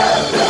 America.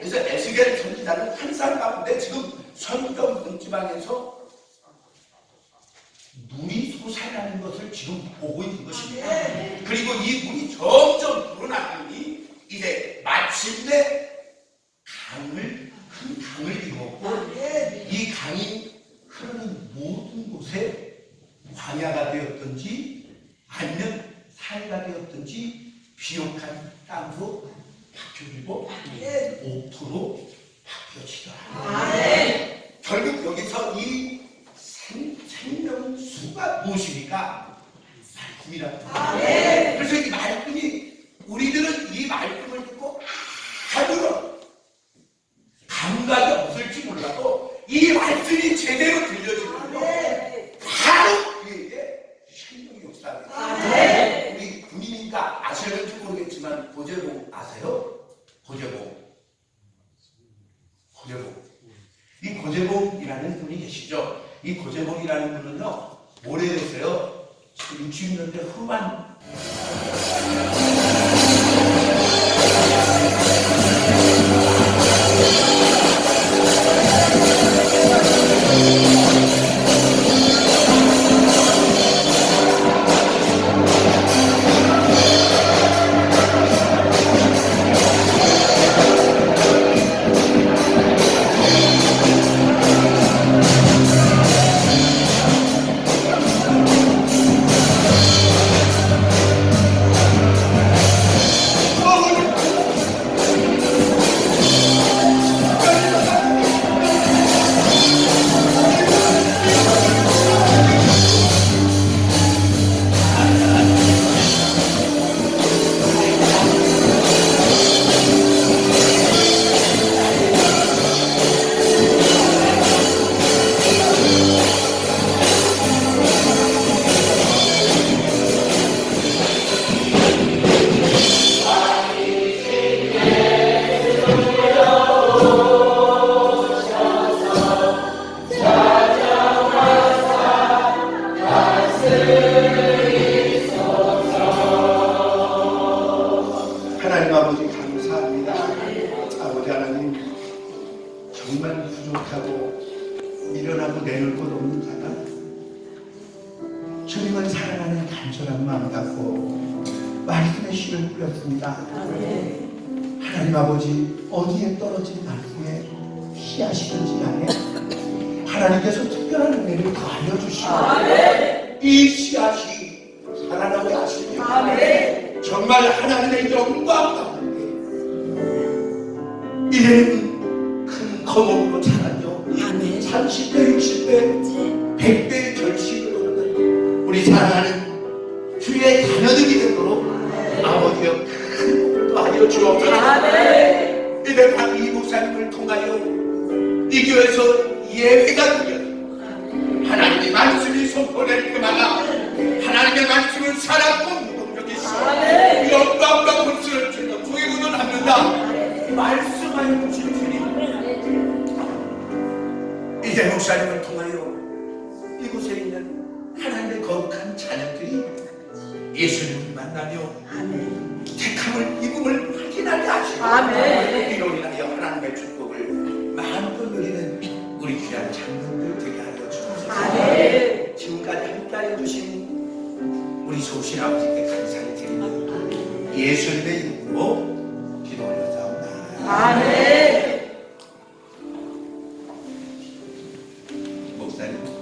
그래서 에스겔 선지자는 환상 가운데 지금 성경 문지방에서 물이 솟아나는 것을 지금 보고 있는 것입니다. 그리고 이 물이 점점 불어나더니 이제 마침내 강을 큰 강을 이루었고 이 강이 흐르는 모든 곳에 광야가 되었든지 아니면 산가 되었든지 비옥한 땅으로 바뀌어지고 옥토로 바뀌어지더라. 결국 여기서 이 생, 생명수가 무엇입니까? 말씀이랍니다. 그래서 이 말씀이 우리들은 이 말씀을 듣고 아무런 감각이 없을지 몰라도 이 말씀이 제대로 들려지면요 바로 그에게 생명의 역사가 우리 군인인가 아시는지 모르겠지만 고재봉 아세요? 고재봉 고재봉 이 계시죠. 이 고재봉이라는 분은요 오래됐어요. 60년대 후반 주님을 사랑하는 간절한 마음 갖고 말씀의 씨를 뿌렸습니다. 하나님 아버지 어디에 떨어진 말씀에 씨앗이든지 간에 하나님께서 특별한 은혜를 더 알려주시고 이 씨앗이 살아나게 하시며 정말 하나님의 영광 가운데 이래는 큰 거목으로 자라며 30대, 60대, 100대의 결실을 사랑하는 주의 자녀들이 되도록 아버지여 큰 복도 주옵소서. 이제 밤이 목사님을 통하여 이 교회에서 예배가 드려 하나님의 말씀이 선포될 예수님을 만나며 아멘. 택함을 입음을 확인하게 하시고 아멘. 이로 인하여 하나님의 축복을 마음껏 누리는 우리 귀한 장로들 되게 하여 주옵소서. 지금까지 함께하여 주신 우리 소신 아버지께 감사를 드립니다 예수님의 이름으로 기도하옵나 아멘. 목사님.